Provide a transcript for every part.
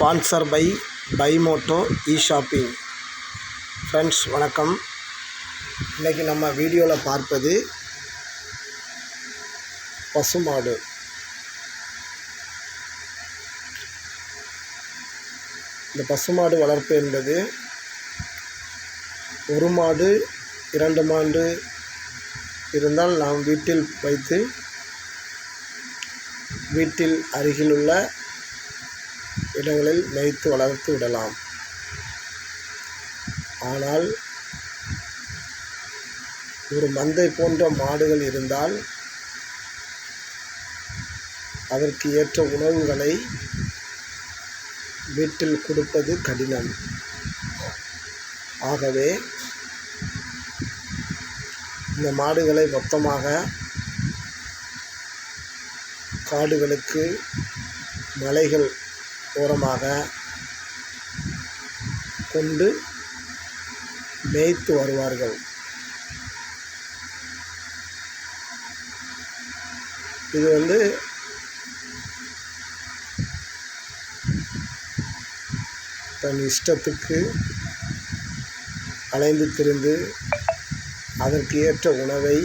Sponsor by by Moto E shopping friends வணக்கம். இன்றைக்கி நம்ம வீடியோவில் பார்ப்பது பசுமாடு இந்த பசுமாடு வளர்ப்பு என்பது ஒரு மாடு இரண்டு மாடு இருந்தால் நாம் வீட்டில் வைத்து வீட்டில் அருகிலுள்ள இடங்களில் மேய்த்து வளர்த்து விடலாம். ஆனால் ஒரு மந்தை போன்ற மாடுகள் இருந்தால் அதற்கு ஏற்ற உணவுகளை வீட்டில் கொடுப்பது கடினம். ஆகவே இந்த மாடுகளை மொத்தமாக காடுகளுக்கு மலைகள் தூரமாக கொண்டு மேய்த்து வருவார்கள். இது வந்து தன் இஷ்டத்துக்கு அலைந்து திரிந்து அதற்கு ஏற்ற உணவை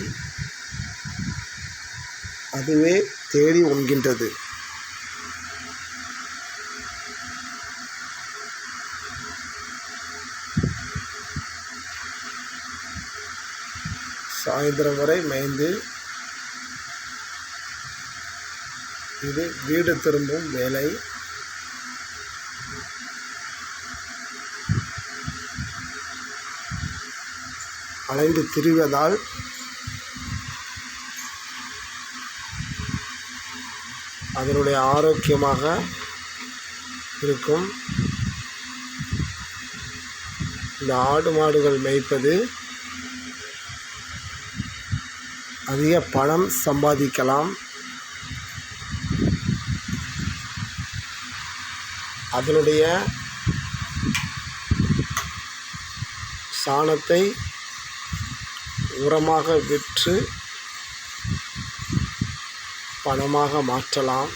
அதுவே தேடி உண்கின்றது. சாயந்தரம் வரை மேய்ந்து இது வீடு திரும்பும் வேலை. அலைந்து திரிவதால் அதனுடைய ஆரோக்கியமாக இருக்கும். இந்த ஆடு மாடுகள் மேய்ப்பது அதிக பணம் சம்பாதிக்கலாம். அதனுடைய சாணத்தை உரமாக விற்று பணமாக மாற்றலாம்.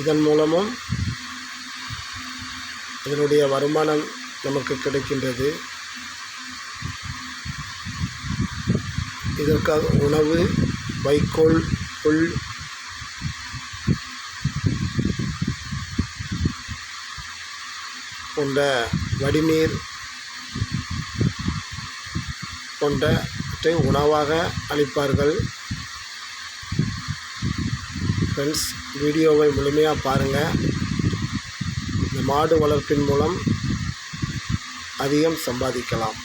இதன் மூலமும் இதனுடைய வருமானம் நமக்கு கிடைக்கின்றது. இதற்காக உணவு வைக்கோல் புல் போன்ற வடிநீர் போன்றவற்றை உணவாக அளிப்பார்கள். ஃப்ரெண்ட்ஸ் வீடியோவை முழுமையாக பாருங்கள் இந்த மாடு வளர்ப்பின் மூலம் அதிகம் சம்பாதிக்கலாம்.